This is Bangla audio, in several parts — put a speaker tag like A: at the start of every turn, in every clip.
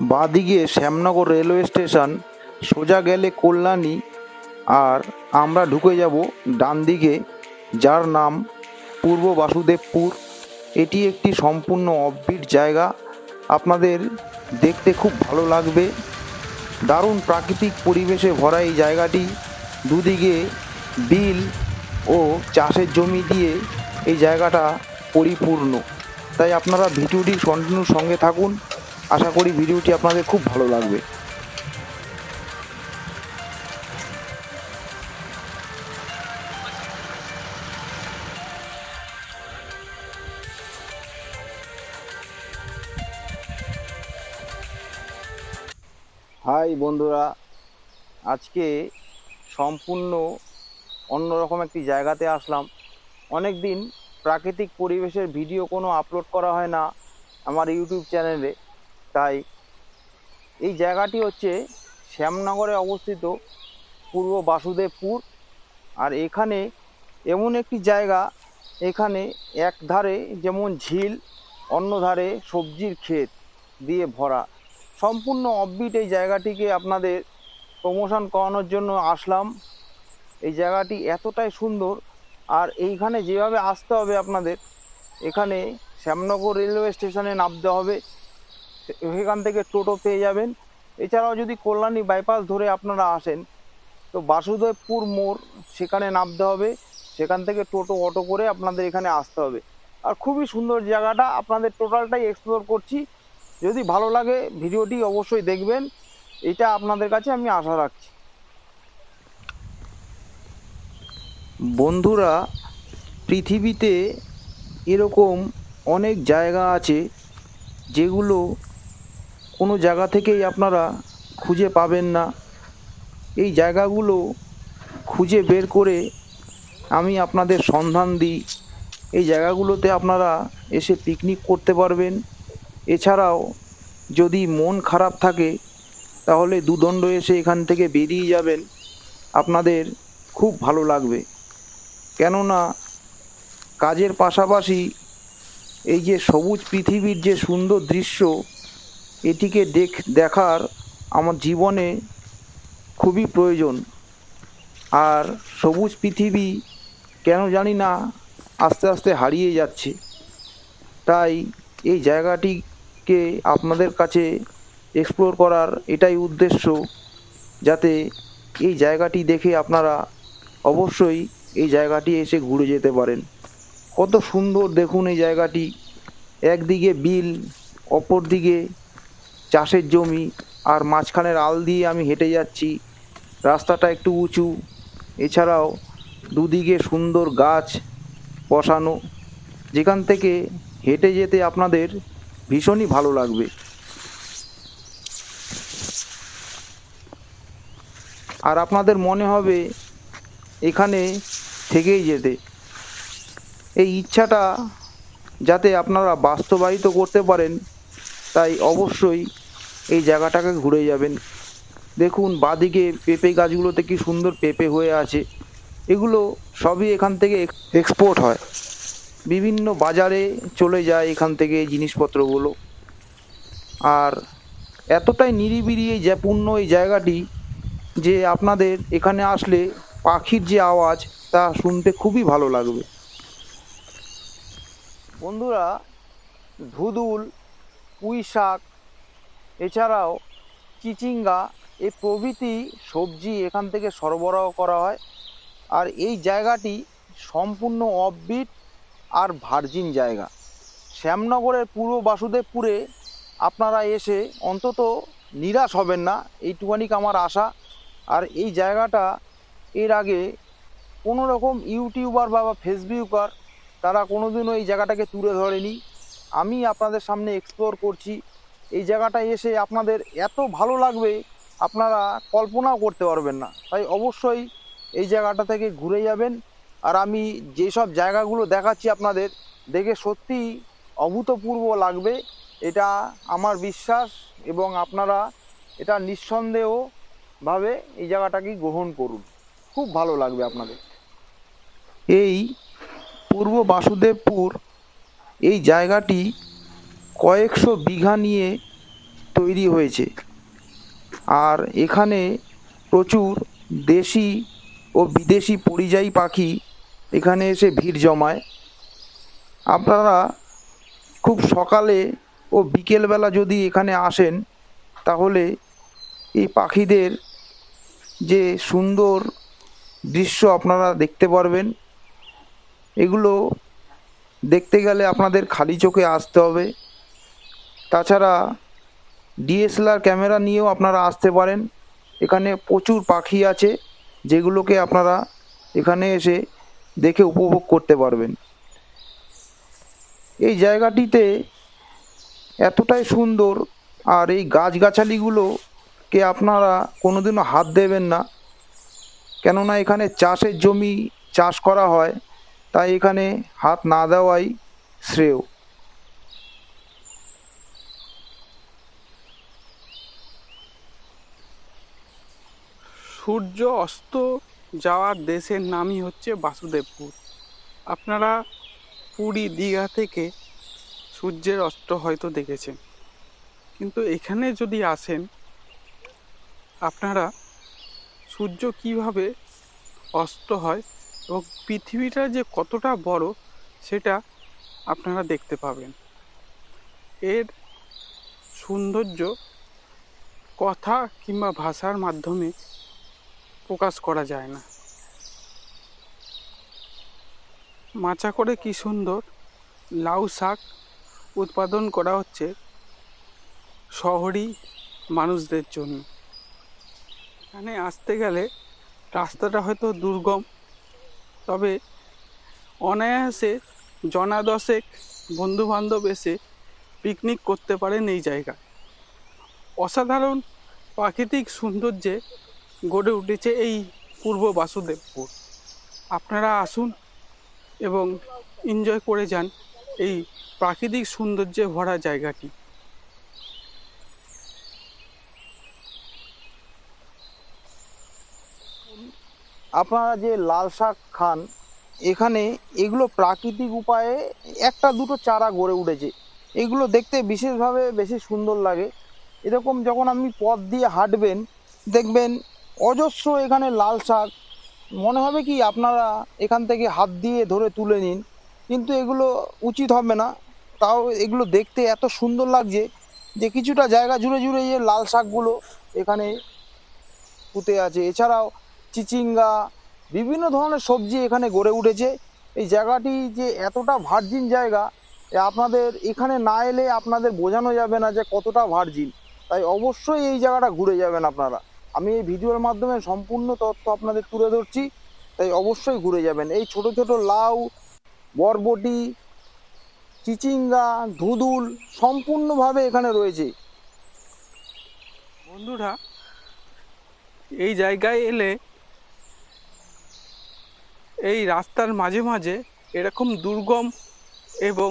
A: বাঁদিকে শ্যামনগর রেলওয়ে স্টেশন, সোজা গেলে কল্যাণী আর আমরা ঢুকে যাব ডান দিকে যার নাম পূর্ব বাসুদেবপুর। এটি একটি সম্পূর্ণ অফবিট জায়গা। আপনাদের দেখতে খুব ভালো লাগবে। দারুণ প্রাকৃতিক পরিবেশে ভরা এই জায়গাটি। দুদিকে বিল ও চাষের জমি দিয়ে এই জায়গাটা পরিপূর্ণ। তাই আপনারা ভিডিওটি কন্টিনিউ সঙ্গে থাকুন। আশা করি ভিডিওটি আপনাদের খুব ভালো লাগবে। হাই বন্ধুরা, আজকে সম্পূর্ণ অন্যরকম একটি জায়গাতে আসলাম। অনেক দিন প্রাকৃতিক পরিবেশের ভিডিও কোনো আপলোড করা হয় না আমার ইউটিউব চ্যানেলে। তাই এই জায়গাটি হচ্ছে শ্যামনগরে অবস্থিত পূর্ব বাসুদেবপুর। আর এখানে এমন একটি জায়গা, এখানে এক ধারে যেমন ঝিল অন্য ধারে সবজির ক্ষেত দিয়ে ভরা। সম্পূর্ণ অফবিট এই জায়গাটিকে আপনাদের প্রমোশন করানোর জন্য আসলাম। এই জায়গাটি এতটাই সুন্দর। আর এইখানে যেভাবে আসতে হবে আপনাদের, এখানে শ্যামনগর রেলওয়ে স্টেশনে নামতে হবে। এখান থেকে টোটো পেয়ে যাবেন। এছাড়াও যদি কল্যাণী বাইপাস ধরে আপনারা আসেন, তো বাসুদেবপুর মোড় সেখানে নামতে হবে। সেখান থেকে টোটো, অটো করে আপনাদের এখানে আসতে হবে। আর খুবই সুন্দর জায়গাটা, আপনাদের টোটালটাই এক্সপ্লোর করছি। যদি ভালো লাগে ভিডিওটি অবশ্যই দেখবেন। এটা আপনাদের কাছে আমি আশা রাখছি। বন্ধুরা, পৃথিবীতে এরকম অনেক জায়গা আছে যেগুলো কোনো জায়গা থেকেই আপনারা খুঁজে পাবেন না। এই জায়গাগুলো খুঁজে বের করে আমি আপনাদের সন্ধান দিই। এই জায়গাগুলোতে আপনারা এসে পিকনিক করতে পারবেন। এছাড়াও যদি মন খারাপ থাকে, তাহলে দুদণ্ড এসে এখান থেকে বেরিয়ে যাবেন। আপনাদের খুব ভালো লাগবে। কেননা কাজের পাশাপাশি এই যে সবুজ পৃথিবীর যে সুন্দর দৃশ্য এটিকে দেখ, দেখার আমার জীবনে খুবই প্রয়োজন। আর সবুজ পৃথিবী কেন জানি না, আস্তে আস্তে হারিয়ে যাচ্ছে। তাই এই জায়গাটিকে আপনাদের কাছে এক্সপ্লোর করার এটাই উদ্দেশ্য, যাতে এই জায়গাটি দেখে আপনারা অবশ্যই এই জায়গাটি এসে ঘুরে যেতে পারেন। কত সুন্দর দেখুন এই জায়গাটি। একদিকে বিল অপর দিকে চাষের জমি আর মাঝখানের আল দিয়ে আমি হেঁটে যাচ্ছি। রাস্তাটা একটু উঁচু। এছাড়াও দুদিকে সুন্দর গাছ বসানো। যেখান থেকে হেঁটে যেতে আপনাদের ভীষণই ভালো লাগবে। আর আপনাদের মনে হবে এখানে থেকেই যেতে। এই ইচ্ছাটা যাতে আপনারা বাস্তবায়িত করতে পারেন, তাই অবশ্যই এই জায়গাটাকে ঘুরে যাবেন। দেখুন, বাদিকে পেঁপে গাছগুলোতে কি সুন্দর পেঁপে হয়ে আছে। এগুলো সবই এখান থেকে এক্সপোর্ট হয়। বিভিন্ন বাজারে চলে যায় এখান থেকে জিনিসপত্রগুলো। আর এতটাই নিরিবিলি এই পূর্ণ এই জায়গাটি যে আপনাদের এখানে আসলে পাখির যে আওয়াজ, তা শুনতে খুবই ভালো লাগবে। বন্ধুরা, ধুদুল পুঁই শাক এছাড়াও চিচিঙ্গা এই প্রভৃতি সবজি এখান থেকে সরবরাহ করা হয়। আর এই জায়গাটি সম্পূর্ণ অফবিট আর ভার্জিন জায়গা। শ্যামনগরের পূর্ব বাসুদেবপুরে আপনারা এসে অন্তত নিরাশ হবেন না, এইটুখানিক আমার আশা। আর এই জায়গাটা এর আগে কোনো রকম ইউটিউবার বা ফেসবুকার তারা কোনোদিনও এই জায়গাটাকে তুলে ধরেনি। আমি আপনাদের সামনে এক্সপ্লোর করছি। এই জায়গাটায় এসে আপনাদের এত ভালো লাগবে, আপনারা কল্পনাও করতে পারবেন না। তাই অবশ্যই এই জায়গাটা থেকে ঘুরে যাবেন। আর আমি যেসব জায়গাগুলো দেখাচ্ছি আপনাদের, দেখে সত্যি অভূতপূর্ব লাগবে। এটা আমার বিশ্বাস এবং আপনারা এটা নিঃসন্দেহভাবে এই জায়গাটাকে গ্রহণ করুন। খুব ভালো লাগবে আপনাদের। এই পূর্ব বাসুদেবপুর এই জায়গাটি কয়েকশো বিঘা নিয়ে তৈরি হয়েছে। আর এখানে প্রচুর দেশি ও বিদেশি পরিযায়ী পাখি এখানে এসে ভিড় জমায়। আপনারা খুব সকালে ও বিকেলবেলা যদি এখানে আসেন, তাহলে এই পাখিদের যে সুন্দর দৃশ্য আপনারা দেখতে পারবেন। এগুলো দেখতে গেলে আপনাদের খালি চোখে আসতে হবে। তাছাড়া ডিএসএলআর ক্যামেরা নিয়েও আপনারা আসতে পারেন। এখানে প্রচুর পাখি আছে, যেগুলোকে আপনারা এখানে এসে দেখে উপভোগ করতে পারবেন। এই জায়গাটিতে এতটাই সুন্দর আর এই গাছগাছালিগুলোকে আপনারা কোনোদিনও হাত দেবেন না। কেননা এখানে চাষের জমি চাষ করা হয়, তাই এখানে হাত না দেওয়াই শ্রেয়।
B: সূর্য অস্ত যাওয়ার দেশের নামই হচ্ছে বাসুদেবপুর। আপনারা পুরী, দীঘা থেকে সূর্যের অস্ত হয়তো দেখেছেন। কিন্তু এখানে যদি আসেন, আপনারা সূর্য কীভাবে অস্ত হয় এবং পৃথিবীটা যে কতটা বড়, সেটা আপনারা দেখতে পাবেন। এর সৌন্দর্য, কথা কিংবা ভাষার মাধ্যমে প্রকাশ করা যায় না। মাচা করে কি সুন্দর লাউ শাক উৎপাদন করা হচ্ছে শহরি মানুষদের জন্য। এখানে আসতে গেলে রাস্তাটা হয়তো দুর্গম, তবে অনায়াসে জনা দশেক বন্ধু বান্ধব এসে পিকনিক করতে পারেন এই জায়গায়। অসাধারণ প্রাকৃতিক সৌন্দর্যে গড়ে উঠেছে এই পূর্ব বাসুদেবপুর। আপনারা আসুন এবং এনজয় করে যান এই প্রাকৃতিক সৌন্দর্যে ভরা জায়গাটি।
A: আপনারা যে লাল শাক খান, এখানে এগুলো প্রাকৃতিক উপায়ে একটা দুটো চারা গড়ে উঠেছে। এগুলো দেখতে বিশেষভাবে বেশি সুন্দর লাগে। এরকম যখন আপনি পথ দিয়ে হাঁটবেন, দেখবেন অজস্র এখানে লাল শাক। মনে হবে কি আপনারা এখান থেকে হাত দিয়ে ধরে তুলে নিন, কিন্তু এগুলো উচিত হবে না। তাও এগুলো দেখতে এত সুন্দর লাগছে যে কিছুটা জায়গা জুড়ে জুড়ে যে লাল শাকগুলো এখানে পুঁতে আছে। এছাড়াও চিচিঙ্গা, বিভিন্ন ধরনের সবজি এখানে গড়ে উঠেছে। এই জায়গাটি যে এতটা ভার্জিন জায়গা আপনাদের এখানে না এলে আপনাদের বোঝানো যাবে না যে কতটা ভার্জিন। তাই অবশ্যই এই জায়গাটা ঘুরে যাবেন আপনারা। আমি এই ভিডিওর মাধ্যমে সম্পূর্ণ তথ্য আপনাদের তুলে ধরছি, তাই অবশ্যই ঘুরে যাবেন। এই ছোট ছোট লাউ, বরবটি, চিচিঙ্গা, ধুদুল সম্পূর্ণভাবে এখানে রয়েছে।
B: বন্ধুরা, এই জায়গায় এলে এই রাস্তার মাঝে মাঝে এরকম দুর্গম এবং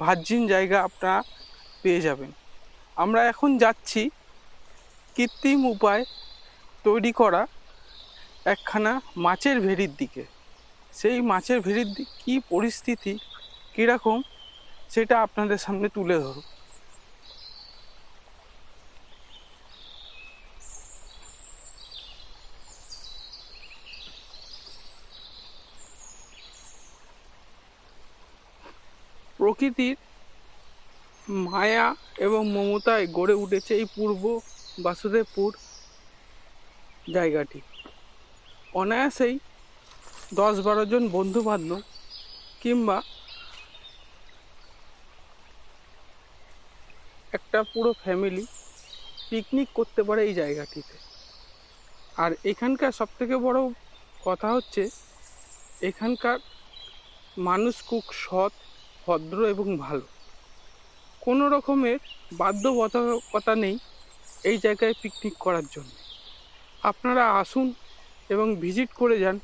B: ভার্জিন জায়গা আপনারা পেয়ে যাবেন। আমরা এখন যাচ্ছি কৃত্রিম উপায় তৈরি করা একখানা মাছের ভেড়ির দিকে। সেই মাছের ভেড়ির দিক কী পরিস্থিতি, কীরকম, সেটা আপনাদের সামনে তুলে ধরো প্রকৃতির মায়া এবং মমতায় গড়ে উঠেছে এই পূর্ব বাসুদেবপুর জায়গাটি। অনায়াসেই দশ বারো জন বন্ধু বান্ধব কিংবা একটা পুরো ফ্যামিলি পিকনিক করতে পারে এই জায়গাটিতে। আর এখানকার সবথেকে বড় কথা হচ্ছে, এখানকার মানুষ খুব সৎ, ভদ্র এবং ভালো। কোনো রকমের বাধ্যবাধকতা নেই এই জায়গায় পিকনিক করার জন্য। আপনারা আসুন এবং ভিজিট করে যান।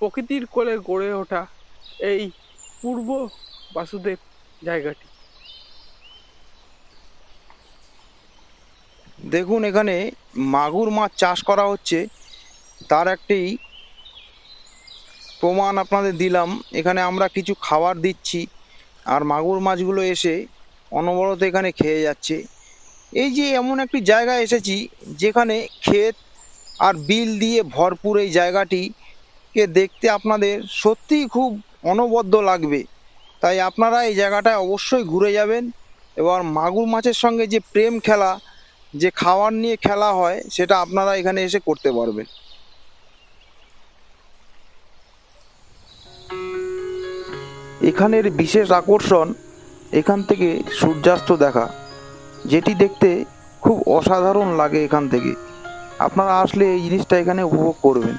B: প্রকৃতির কোলে গড়ে ওঠা এই পূর্ব বাসুদেব জায়গাটি।
A: দেখুন, এখানে মাগুর মাছ চাষ করা হচ্ছে। তার একটি প্রমাণ আপনাদের দিলাম। এখানে আমরা কিছু খাবার দিচ্ছি আর মাগুর মাছগুলো এসে অনবরত এখানে খেয়ে যাচ্ছে। এই যে এমন একটি জায়গায় এসেছি যেখানে ক্ষেত আর বিল দিয়ে ভরপুর এই জায়গাটিকে দেখতে আপনাদের সত্যিই খুব অনবদ্য লাগবে। তাই আপনারা এই জায়গাটায় অবশ্যই ঘুরে যাবেন এবার মাগুর মাছের সঙ্গে যে প্রেম খেলা, যে খাবার নিয়ে খেলা হয়, সেটা আপনারা এখানে এসে করতে পারবেন। এখানের বিশেষ আকর্ষণ এখান থেকে সূর্যাস্ত দেখা, যেটি দেখতে খুব অসাধারণ লাগে এখান থেকে। আপনারা আসলে এই জিনিসটা এখানে উপভোগ করবেন।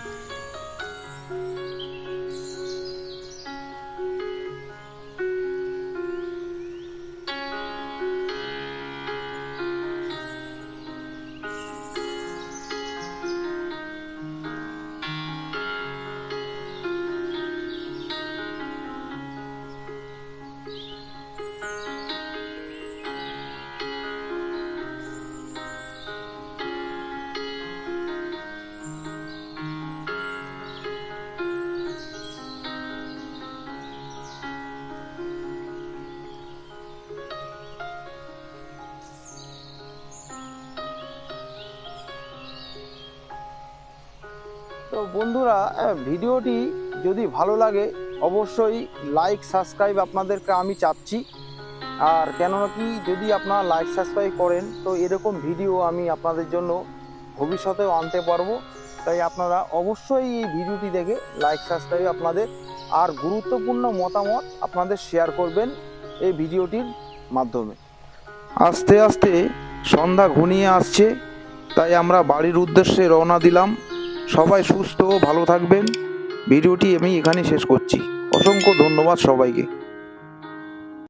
A: তো বন্ধুরা ভিডিওটি যদি ভালো লাগে, অবশ্যই লাইক সাবস্ক্রাইব আপনাদেরকে আমি চাচ্ছি। আর কেননা কি, যদি আপনারা লাইক সাবস্ক্রাইব করেন, তো এরকম ভিডিও আমি আপনাদের জন্য ভবিষ্যতেও আনতে পারব। তাই আপনারা অবশ্যই এই ভিডিওটি দেখে লাইক সাবস্ক্রাইব আপনাদের। আর গুরুত্বপূর্ণ মতামত আপনাদের শেয়ার করবেন এই ভিডিওটির মাধ্যমে। আস্তে আস্তে সন্ধ্যা ঘনিয়ে আসছে, তাই আমরা বাড়ির উদ্দেশ্যে রওনা দিলাম। সবাই সুস্থ ভালো থাকবেন। ভিডিওটি আমি এখানে শেষ করছি। অসংখ্য ধন্যবাদ সবাইকে।